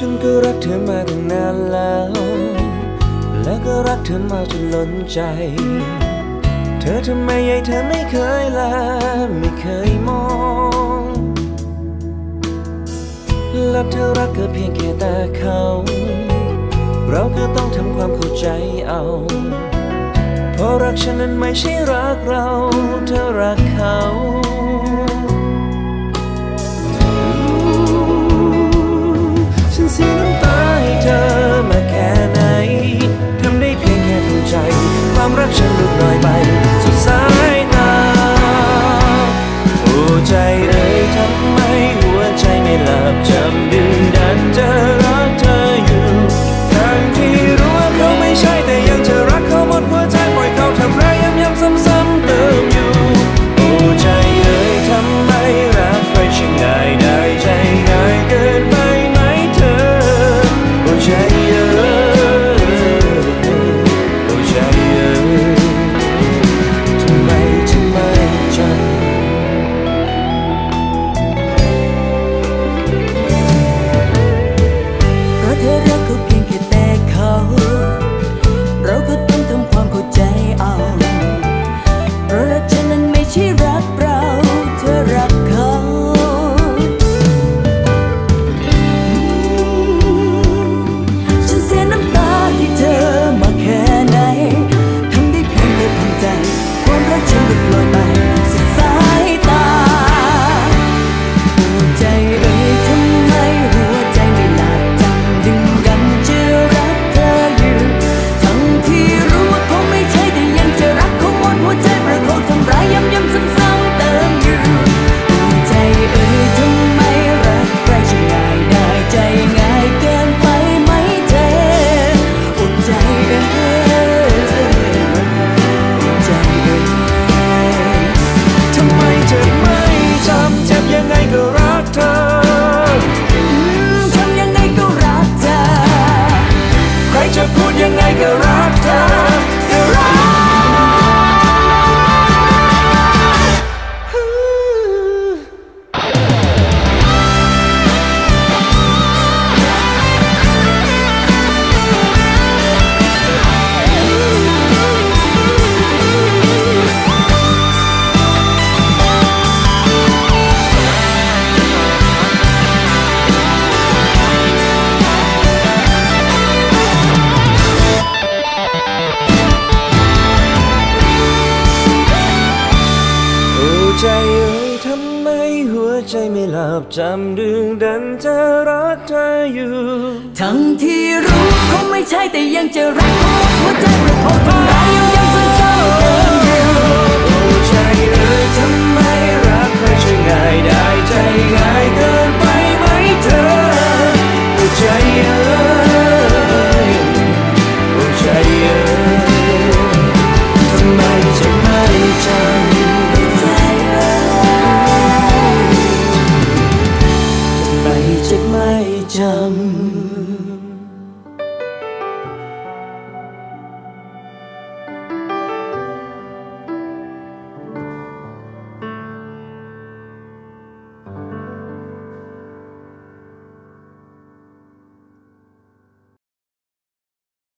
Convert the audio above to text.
ฉันก็รักเธอมาตั้งนานแล้ว และก็รักเธอมาจนล้นใจ เธอทำไมใหญ่เธอไม่เคยละไม่เคยมอง และเธอรักก็เพียงแค่ตาเขา เราก็ต้องทำความเข้าใจเอา เพราะรักฉันนั้นไม่ใช่รักเรา เธอรัก you. ใจเอ่ยทำไมหัวใจไม่หลับจำดึงดันจะรักเธออยู่ ทั้งที่รู้เขาไม่ใช่แต่ยังจะรักเขาหัวใจเพราะเขาทำ